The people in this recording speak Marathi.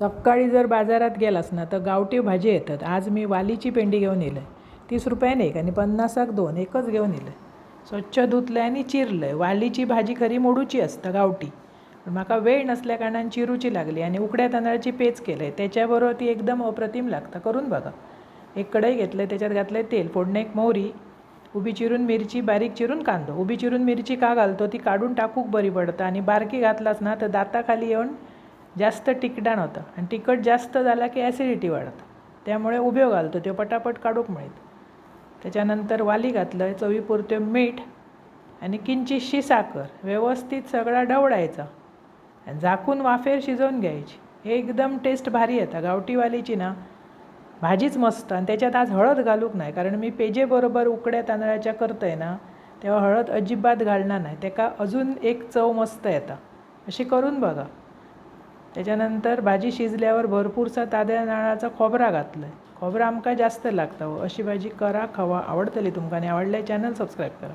सकाळी जर बाजारात गेलास ना तर गावठी भाजी येतात. आज मी वालीची पेंडी घेऊन येलं आहे तीस रुपयाने एक आणि पन्नासाक दोन एकच घेऊन येलं आहे स्वच्छ धुतलं आहे आणि चिरलं आहे वालीची भाजी खरी मोडूची असतं गावठी. पण म्हाका वेळ नसल्या कारणान चिरूची लागली आणि उकड्या तांदळाची पेज केलं आहे त्याच्याबरोबर ती एकदम अप्रतिम लागतं. करून बघा. एक कढई घेतलं आहे त्याच्यात घातलं आहे तेल. फोडणं एक मोहरी. उभी चिरून मिरची बारीक चिरून कांदो. उभी चिरून मिरची का घालतो? ती काढून टाकूक बरी पडतं. आणि बारकी घातलास ना तर दाताखाली येऊन जास्त तिखटाण होतं आणि तिखट जास्त झाला की ॲसिडिटी वाढतं. त्यामुळे उब्यो घालतो. त्यो पटापट काढूक मिळतं. त्याच्यानंतर वाली घातलं पुरत्यो मीठ आणि किंचितशी साखर. व्यवस्थित सगळा ढवळायचा. आणि झाकून वाफेर शिजवून घ्यायची. हे एकदम टेस्ट भारी येतं. गावठी वालीची ना भाजीच मस्त. आणि त्याच्यात आज हळद घालूक नाही. कारण मी पेजेबरोबर उकड्या तांदळाच्या करतंय ना तेव्हा हळद अजिबात घालणार नाही. त्याका अजून एक चव मस्त येतं. अशी करून बघा. त्याच्यानंतर भाजी शिजल्यावर भरपूरसा ताद्या नाळाचा खोबरा घातलं आहे खोबरा आमकां जास्त लागतं अशी भाजी करा खावा आवडतली तुमकां आणि आवडल्या चॅनल सबस्क्राईब करा.